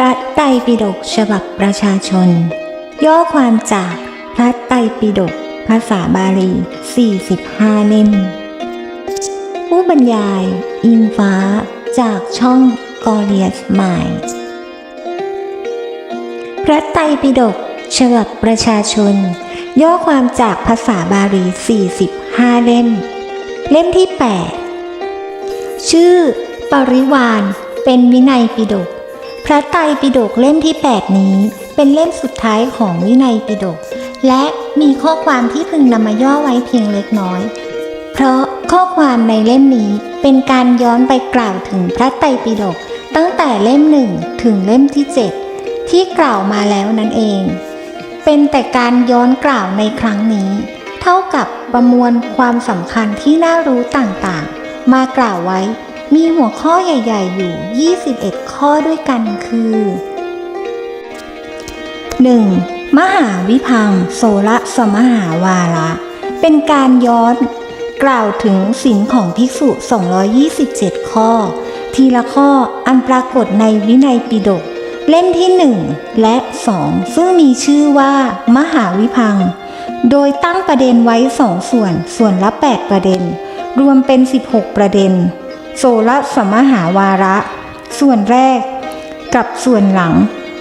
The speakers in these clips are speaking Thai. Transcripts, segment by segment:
พระไตรปิฎกฉบับประชาชน ย่อความจากพระไตรปิฎกภาษาบาลี 45 เล่ม ผู้บรรยาย อิงฟ้า จากช่องกอเลียสมายพระไตรปิฎกฉบับประชาชน ย่อความจากภาษาบาลี 45 เล่ม เล่มที่ 8 ชื่อ ปริวานเป็นวินัยปิฎก พระไตรปิฎกเล่มที่ 8 นี้ เป็นเล่มสุดท้ายของวินัยปิฎกและมีข้อความที่พึงนำมาย่อไว้เพียงเล็กน้อย เพราะข้อความในเล่มนี้เป็นการย้อนไปกล่าวถึงพระไตรปิฎกตั้งแต่เล่มหนึ่งถึงเล่มที่ 7 ที่กล่าวมาแล้วนั่นเอง เป็นแต่การย้อนกล่าวในครั้งนี้ เท่ากับประมวลความสำคัญที่น่ารู้ต่างๆ มากล่าวไว้ มีหัวข้อใหญ่ ๆ อยู่ 21 ข้อด้วยกันคือ 1. มหาวิพังโสระสมหาวาระ เป็นการย้อนกล่าวถึงศีลของภิกษุ 227 ข้อ ทีละข้ออันปรากฏในวินัยปิฎกเล่มที่ 1 และ 2 ซึ่งมีชื่อว่า มหาวิพัง โดยตั้งประเด็นไว้สองส่วน ส่วนละ 8 ประเด็น รวมเป็น 16 ประเด็น โสระสมหาวาระ ส่วนแรก กับส่วนหลัง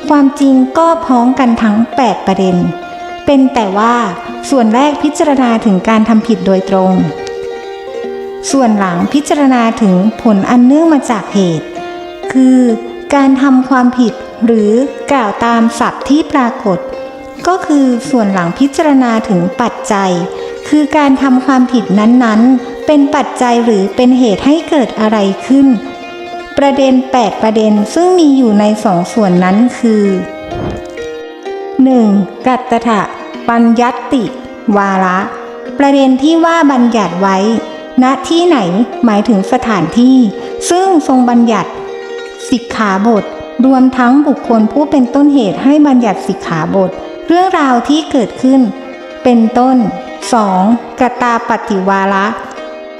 ความจริงก็พ้องกันทั้ง 8 ประเด็น เป็นแต่ว่าส่วนแรกพิจารณาถึงการทำผิดโดยตรง ส่วนหลังพิจารณาถึงผลอันเนื่องมาจากเหตุ คือการทำความผิดหรือกล่าวตามศัพท์ที่ปรากฏ ก็คือส่วนหลังพิจารณาถึงปัจจัย คือการทำความผิดนั้นๆ เป็นปัจจัยหรือเป็นเหตุให้เกิดอะไรขึ้น ประเด็น 8 ประเด็นซึ่งมีอยู่ในสองส่วนนั้นคือ 1. กัตถะปัญญัติ วาระ ประเด็นที่ว่าบัญญัติไว้ ณที่ไหนหมายถึงสถานที่ ซึ่งทรงบัญญัติสิกขาบท รวมทั้งบุคคลผู้เป็นต้นเหตุให้บัญญัติสิกขาบท เรื่องราวที่เกิดขึ้น เป็นต้น 2. กตาปฏิวาระ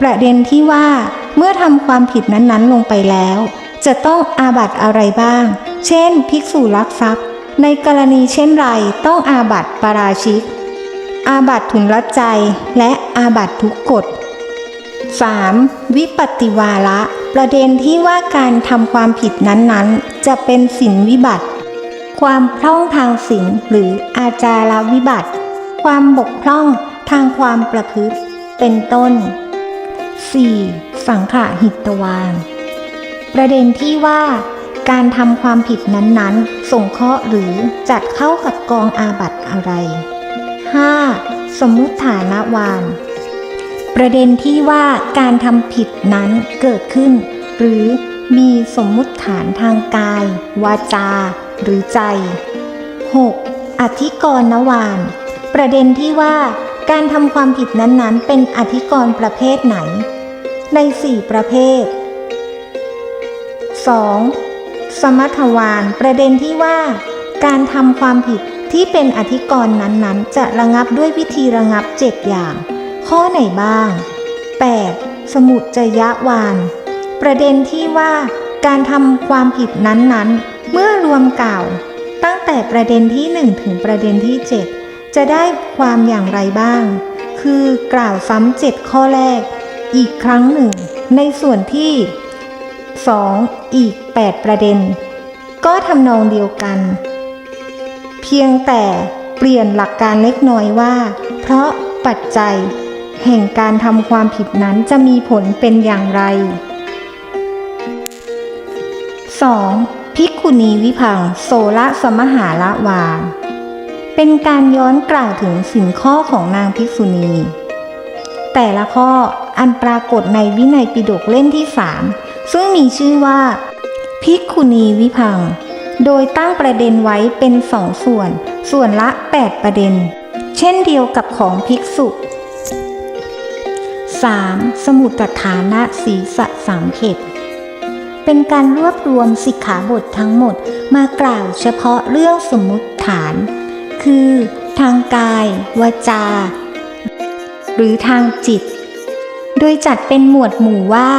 ประเด็นที่ว่าเมื่อทำความผิดนั้นๆ ลงไปแล้ว จะต้องอาบัตอะไรบ้าง เช่น ภิกษุลักทรัพย์ ในกรณีเช่นไรต้องอาบัตปาราชิก อาบัตทุนละใจและอาบัตทุกกฎ 3. วิปฏิวาระ ประเด็นที่ว่าการทำความผิดนั้นๆ จะเป็นสินวิบัติ ความพร่องทางศีลหรืออาจารวิบัติ ความบกพร่องทางความประพฤติ เป็นต้น 4. สังขะหิตวานประเด็นที่ว่าการทำความผิดนั้นๆ ส่งเคราะห์หรือจัดเข้ากับกองอาบัตอะไร 5. สมมุติฐานวาน ประเด็นที่ว่าการทำผิดนั้นเกิดขึ้น หรือมีสมมุติฐานทางกาย วาจา หรือใจ 6. อธิกรณวาน ประเด็นที่ว่า การทำความผิดนั้นๆ เป็นอธิกรณ์ประเภทไหน ใน4ประเภท 2. สมัทวานประเด็นที่ว่า การทำความผิดที่เป็นอธิกรณ์นั้นๆ จะระงับด้วยวิธีระงับ 7 อย่าง ข้อไหนบ้าง 8. สมุจจยวาน ประเด็นที่ว่า การทำความผิดนั้นๆ เมื่อรวมกล่าวตั้งแต่ประเด็นที่ 1 ถึงประเด็นที่ 7 จะได้ความอย่างไรบ้าง คือกล่าวซ้ำเจ็ดข้อแรก อีกครั้งหนึ่ง ในส่วนที่ 2. อีก 8 ประเด็น ก็ทำนองเดียวกัน เพียงแต่เปลี่ยนหลักการเล็กน้อยว่า เพราะปัจจัย แห่งการทำความผิดนั้นจะมีผลเป็นอย่างไร 2. ภิกขุณีวิพังโสระสมหาละวา เป็นการย้อนกล่าวถึงสินข้อของนางภิกษุณี แต่ละข้ออันปรากฏในวินัยปิฎกเล่มที่สามซึ่งมีชื่อว่า ภิกขุณีวิพัง โดยตั้งประเด็นไว้เป็นสองส่วน ส่วนละ 8 ประเด็น เช่นเดียวกับของภิกษุ 3. สมุตฐานะสีสะสังเขปเป็นการรวบรวมสิกขาบททั้งหมดมากล่าวเฉพาะเรื่องสมมุติฐาน คือ ทางกาย วาจา หรือทางจิต โดยจัดเป็นหมวดหมู่ว่า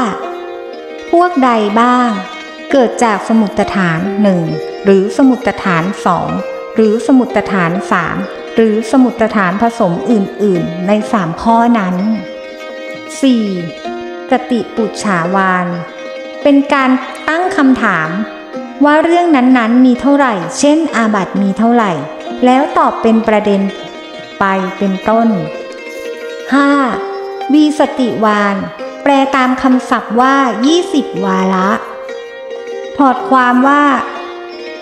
พวกใดบ้าง เกิดจากสมุตฐานหนึ่งหรือสมุตฐานสองหรือสมุตฐานสามหรือสมุตฐานผสมอื่น ๆ ในสามข้อนั้น 4. กติปุจฉาวาน เป็นการตั้งคำถามว่าเรื่องนั้นๆ มีเท่าไหร่ เช่น อาบัติมีเท่าไหร่ แล้วตอบเป็นประเด็น ไปเป็นต้น 5. วีสติวาน แปลตามคำศัพท์ว่า 20 วาระ ถอดความว่า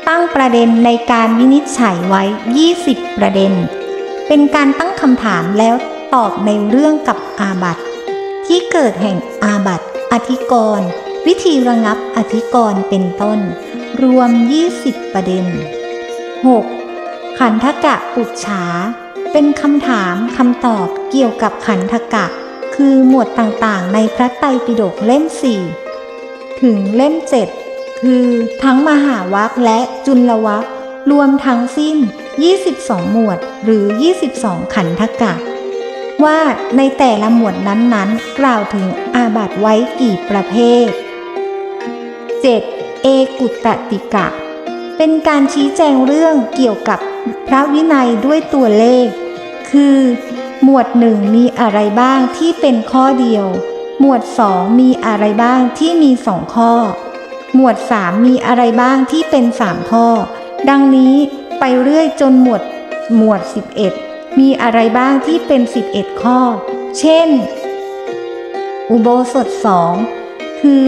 ตั้งประเด็นในการวินิจฉัยไว้ 20 ประเด็น เป็นการตั้งคำถามแล้วตอบในเรื่องกับอาบัตที่เกิดแห่งอาบัตอธิกรณ์วิธีระงับอธิกรณ์เป็นต้น รวม 20 ประเด็น 6. ขันธกะปุจฉา เป็นคำถามคำตอบเกี่ยวกับขันธกะ คือหมวดต่างๆ ในพระไตรปิฎกเล่ม4ถึงเล่ม7คือทั้งมหาวัคและจุลวัครวมทั้งสิ้น 22 หมวดหรือ 22 ขันธกะ ว่าในแต่ละหมวดนั้นๆ กล่าวถึงอาบัตไว้กี่ประเภท 7. เอกุตติกะ เป็นการชี้แจงเรื่องเกี่ยวกับ พระวินัยด้วยตัวเลข คือ หมวดหนึ่งมีอะไรบ้างที่เป็นข้อเดียว หมวดสองมีอะไรบ้างที่มีสองข้อ หมวดสามมีอะไรบ้างที่เป็นสามข้อ ดังนี้ไปเรื่อยจนหมวดหมวด 11 มีอะไรบ้างที่เป็น 11 ข้อ เช่น อุโบสถสองคือ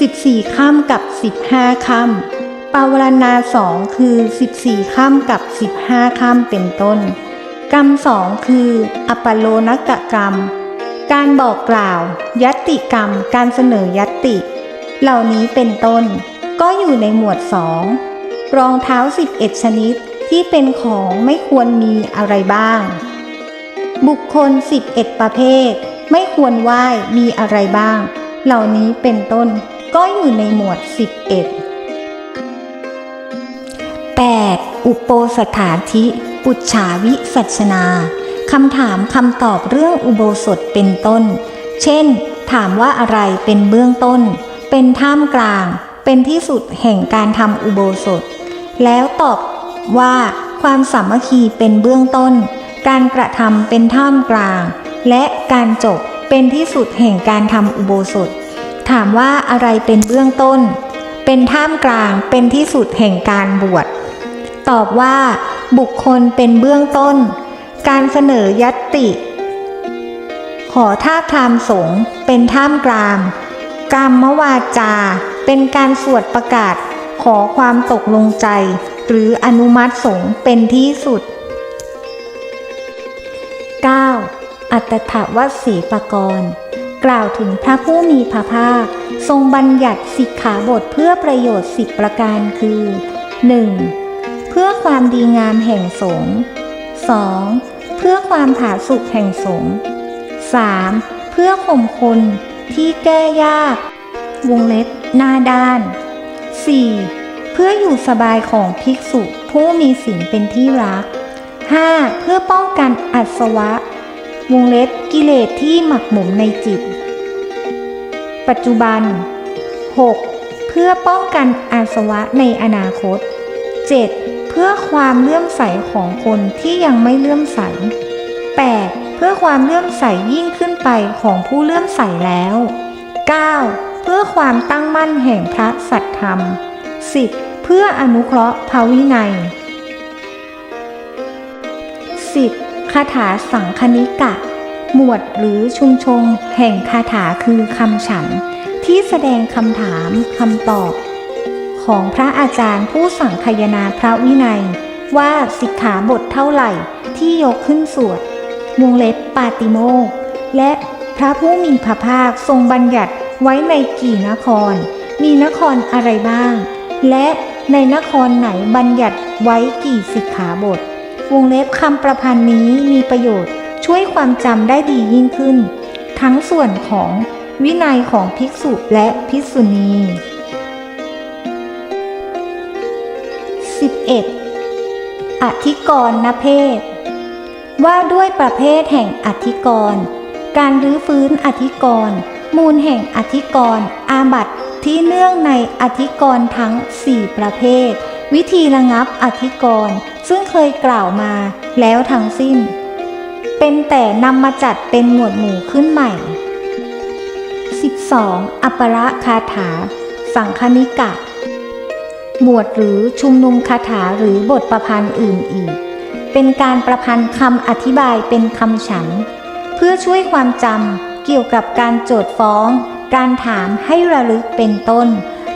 14ค่ำกับ 15ค่ำ ปาวารณาสองคือ 14ค่ำกับ 15ค่ำเป็นต้น กรรมสองคือ อปโลนกกรรม การบอกกล่าว ยัตติกรรม การเสนอยัตติ เหล่านี้เป็นต้น ก็อยู่ในหมวดสองรองเท้า 11 ชนิดที่เป็นของไม่ควรมีอะไรบ้าง บุคคล 11 ประเภท ไม่ควรไหว้มีอะไรบ้าง เหล่านี้เป็นต้นก็อยู่ในหมวด 11 อุปโปสถาธิ ปุจฉาวิสัชนาคำถามคำตอบเรื่องอุโบสถเป็นต้น เช่น ถามว่าอะไรเป็นเบื้องต้น เป็นท่ามกลาง เป็นที่สุดแห่งการทำอุโบสถ แล้วตอบว่าความสามัคคีเป็นเบื้องต้น การกระทำเป็นท่ามกลาง และการจบเป็นที่สุดแห่งการทำอุโบสถ ถามว่าอะไรเป็นเบื้องต้น เป็นท่ามกลาง เป็นที่สุดแห่งการบวช ตอบว่า บุคคลเป็นเบื้องต้น การเสนอยัตติ ขอท่าทามสงเป็นท่ามกลางกรรมวาจา เป็นการสวดประกาศ ขอความตกลงใจ หรืออนุมัติสงเป็นที่สุด 9. อัตถวสีปกรณ์ กล่าวถึงพระผู้มีพระภาค ทรงบัญญัติสิกขาบทเพื่อประโยชน์สิบประการคือ 1. เพื่อความดีงามแห่งสงฆ์ 2. เพื่อความผาสุกแห่งสงฆ์ 3. เพื่อข่มคนที่แก้ยาก วงเล็บหน้าด้าน 4. เพื่ออยู่สบายของภิกษุผู้มีศีลเป็นที่รัก 5. เพื่อป้องกันอัศวะ วงเล็บกิเลสที่หมักหมมในจิต ปัจจุบัน 6. เพื่อป้องกันอาสวะในอนาคต 7. เพื่อความเลื่อมใสของคนที่ยังไม่เลื่อมใส 8. เพื่อความเลื่อมใสยิ่งขึ้นไปของผู้เลื่อมใสแล้ว 9. เพื่อความตั้งมั่นแห่งพระสัตธรรม 10. เพื่ออนุเคราะห์ภาวินัย 10. คาถาสังคณิกะ หมวดหรือชุมชง แห่งคาถาคือคำฉัน ที่แสดงคำถามคำตอบ ของพระอาจารย์ผู้สั่งคายนาพระวินัย ว่าสิกขาบทเท่าไหร่ที่ยกขึ้นสวดวงเล็บปาติโมกและพระผู้มีพระภาคทรงบัญญัติไว้ในกี่นคร มีนครอะไรบ้าง และในนครไหนบัญญัติไว้กี่สิกขาบท วงเล็บคำประพันธ์นี้มีประโยชน์ช่วยความจำได้ดียิ่งขึ้น ทั้งส่วนของวินัยของภิกษุและภิกษุณี 11. อธิกรณเพศ ว่าด้วยประเภทแห่งอธิกรณ์การรื้อฟื้นอธิกรณ์มูลแห่งอธิกรณ์อาบัติที่เนื่องในอธิกรณ์ทั้ง 4 ประเภท วิธีระงับอธิกรณ์ซึ่งเคยกล่าวมาแล้วทั้งสิ้น เป็นแต่นำมาจัดเป็นหมวดหมู่ขึ้นใหม่ 12. อัปรคาถา สังคณิกะ หมวดหรือชุมนุมคาถาหรือบทประพันธ์อื่นอีก เป็นการประพันธ์คำอธิบายเป็นคำฉัน เพื่อช่วยความจำเกี่ยวกับการโจทฟ้อง การถามให้ระลึกเป็นต้น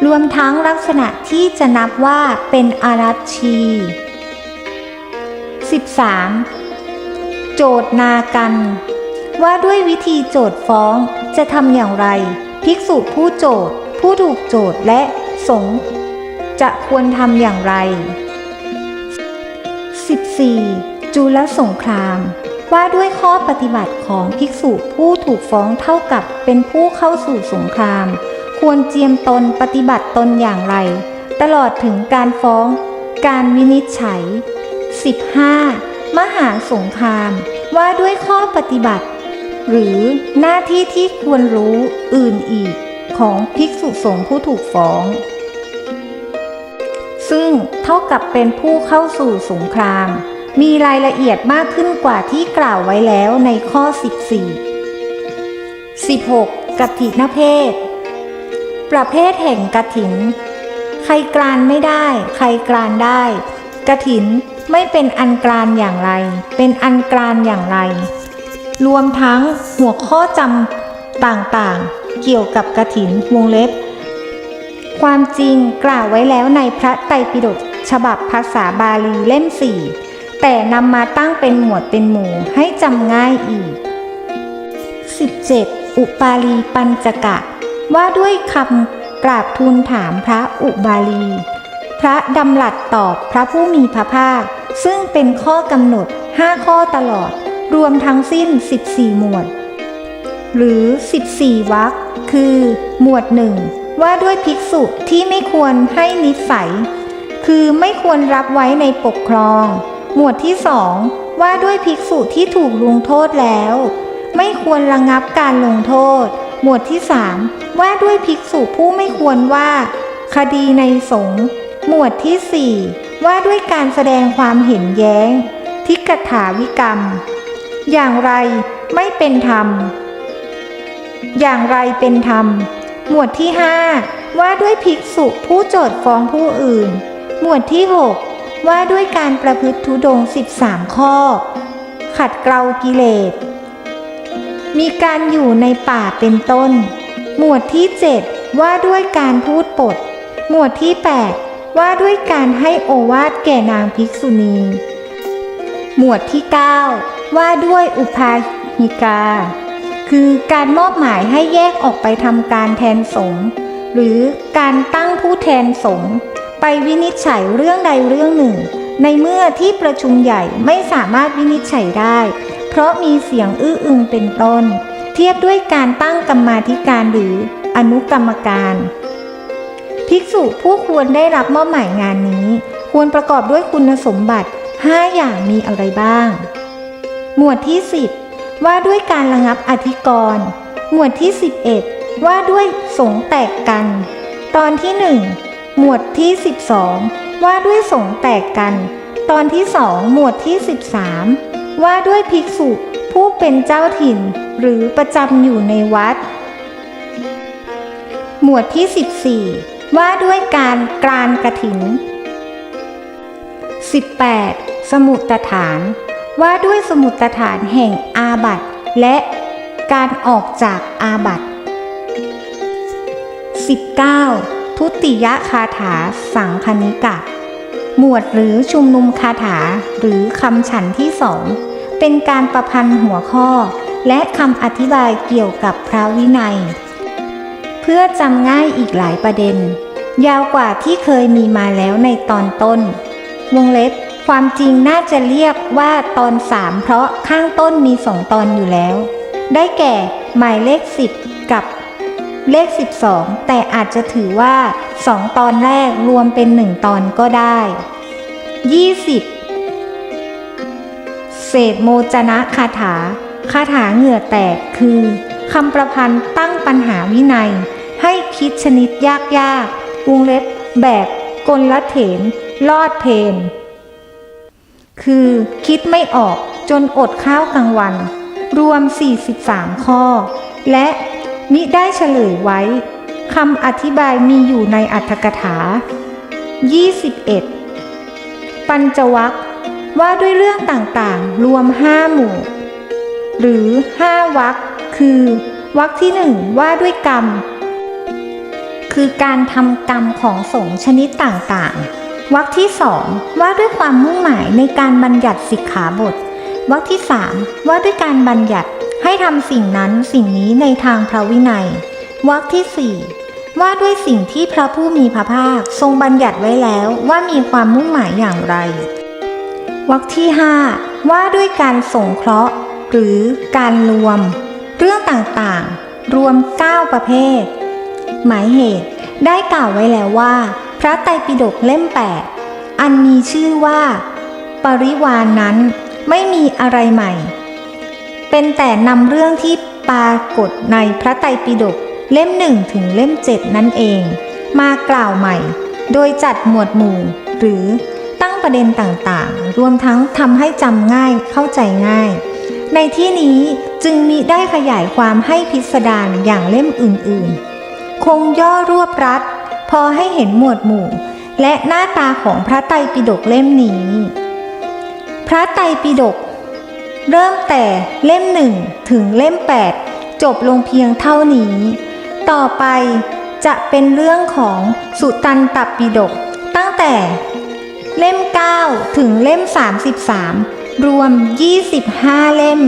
รวมทั้งลักษณะที่จะนับว่าเป็นอารัชชี 13. โจทนากัน ว่าด้วยวิธีโจทฟ้องจะทำอย่างไร ภิกษุผู้โจทผู้ถูกโจทและสง จะควรทำอย่างไร 14. จุลสงคราม ว่าด้วยข้อปฏิบัติของภิกษุผู้ถูกฟ้องเท่ากับเป็นผู้เข้าสู่สงคราม ควรเจียมตนปฏิบัติตนอย่างไร ตลอดถึงการฟ้อง การวินิจฉัย 15. มหาสงคราม ว่าด้วยข้อปฏิบัติ หรือหน้าที่ที่ควรรู้อื่นอีกของภิกษุสงฆ์ผู้ถูกฟ้อง ซึ่งเท่ากับเป็นผู้เข้าสู่สงคราม มีรายละเอียดมากขึ้นกว่าที่กล่าวไว้แล้วในข้อ 14 16. กัตถินเพศ ประเภทแห่งกถิน ใครกรานไม่ได้ ใครกรานได้ กถินไม่เป็นอันกรานอย่างไร เป็นอันกรานอย่างไร รวมทั้งหัวข้อจำต่างๆ เกี่ยวกับกถินวงเล็บ ความจริงกล่าวไว้แล้วในพระไตรปิฎกฉบับภาษาบาลีเล่มสี่แต่นำมาตั้งเป็นหมวดเป็นหมู่ให้จำง่ายอีก 17. อุปาลีปัญจกะ ว่าด้วยคำกราบทูลถามพระอุบาลี พระดำรัสตอบพระผู้มีพระภาค ซึ่งเป็นข้อกำหนด5ข้อตลอด รวมทั้งสิ้น 14 หมวด หรือ 14วรรคคือ หมวดหนึ่ง ว่าด้วยภิกษุที่ไม่ควรให้นิสัย คือไม่ควรรับไว้ในปกครอง หมวดที่สองว่าด้วยภิกษุที่ถูกลงโทษแล้ว ไม่ควรระงับการลงโทษ หมวดที่สามว่าด้วยภิกษุผู้ไม่ควรว่า คดีในสงฆ์หมวดที่สี่ว่าด้วยการแสดงความเห็นแย้ง ทิกถาวิกรรม อย่างไรไม่เป็นธรรม อย่างไรเป็นธรรม หมวดที่ 5 ว่าด้วยภิกษุผู้โจทฟ้องผู้อื่น หมวดที่ 6 ว่าด้วยการประพฤติทุดง 13 ข้อ ขัดเกลากิเลส มีการอยู่ในป่าเป็นต้น หมวดที่ 7 ว่าด้วยการพูดปด หมวดที่ 8 ว่าด้วยการให้โอวาทแก่นางภิกษุณี หมวดที่ 9 ว่าด้วยอุปาหิกา คือการมอบหมายให้แยกออกไปทำการแทนสงฆ์หรือการตั้งผู้แทนสงฆ์ไปวินิจฉัยเรื่องใดเรื่องหนึ่ง ในเมื่อที่ประชุมใหญ่ไม่สามารถวินิจฉัยได้ เพราะมีเสียงอื้ออึงเป็นต้น เทียบด้วยการตั้งกรรมาธิการหรืออนุกรรมการ ภิกษุผู้ควรได้รับมอบหมายงานนี้ ควรประกอบด้วยคุณสมบัติ 5 อย่างมีอะไรบ้าง หมวดที่ 10 ว่าด้วยการระงับอธิกรณ์หมวดที่ 11 ว่าด้วยสงแตกกัน ตอนที่ 1 หมวดที่ 12 ว่าด้วยสงแตกกัน ตอนที่2หมวดที่ 13 ว่าด้วยภิกษุผู้เป็นเจ้าถิ่นหรือประจำอยู่ในวัด หมวดที่ 14 ว่าด้วยการกรานกระถิน 18. สมุตฐาน ว่าด้วยสมุตฐานแห่งอาบัตและการออกจากอาบัต 19. ทุติยคาถาสังคณิกะ หมวดหรือชุมนุมคาถาหรือคำฉันที่สอง เป็นการประพันธ์หัวข้อ และคำอธิบายเกี่ยวกับพระวินัย เพื่อจำง่ายอีกหลายประเด็น ยาวกว่าที่เคยมีมาแล้วในตอนต้น วงเล็บ ความจริงน่าจะเรียกว่าตอนสามเพราะข้างต้นมีสองตอนอยู่แล้ว ได้แก่หมายเลข10กับเลข 12 แต่อาจจะถือว่า 2 ตอนแรกรวมเป็น 1 ตอนก็ได้ 20 เศษโมจนะคาถา คาถาเหงื่อแตกคือคำประพันธ์ตั้งปัญหาวินัย ให้คิดชนิดยากๆวงเล็บแบบกลละเถนลอดเพน คือคิดไม่ออกจนอดข้าวกลางวัน รวม 43 ข้อ และมิได้เฉลยไว้คำอธิบายมีอยู่ในอัตถกถา 21 ปัญจวัคว่าด้วยเรื่องต่างๆ รวมห้าหมู่ หรือห้าวรรคคือวรรคที่หนึ่งว่าด้วยกรรม คือการทำกรรมของสงชนิดต่างๆ วรรคที่สองว่าด้วยความมุ่งหมายในการบัญญัติสิกขาบทวรรคที่สามว่าด้วยการบัญญัติให้ทำสิ่งนั้นสิ่งนี้ในทางพระวินัยวรรคที่สี่ว่าด้วยสิ่งที่พระผู้มีพระภาคทรงบัญญัติไว้แล้วว่ามีความมุ่งหมายอย่างไรวรรคที่5ว่าด้วยการสงเคราะห์ หรือการรวม เรื่องต่างๆ รวม 9 ประเภท หมายเหตุได้กล่าวไว้แล้วว่า ระไตรปิฎกเล่ม 8 อันมีชื่อว่า ปริวานนั้นไม่มีอะไรใหม่ เป็นแต่นำเรื่องที่ปรากฏในพระไตรปิฎกเล่มหนึ่งถึงเล่มเจ็ดนั่นเอง มากล่าวใหม่ โดยจัดหมวดหมู่ หรือตั้งประเด็นต่างๆ รวมทั้งทำให้จำง่ายเข้าใจง่าย ในที่นี้จึงมิได้ขยายความให้พิสดารอย่างเล่มอื่นๆ คงย่อรวบรัด อให้เห็นหมวดหมู่ และหน้าตาของพระไตรปิฎกเล่มนี้ พระไตรปิฎกเริ่มแต่เล่มหนึ่งถึงเล่ม 8 จบลงเพียงเท่านี้ ต่อไปจะเป็นเรื่องของสุตันตปิฎกตั้งแต่เล่ม 9 ถึงเล่ม 33 รวม 25 เล่ม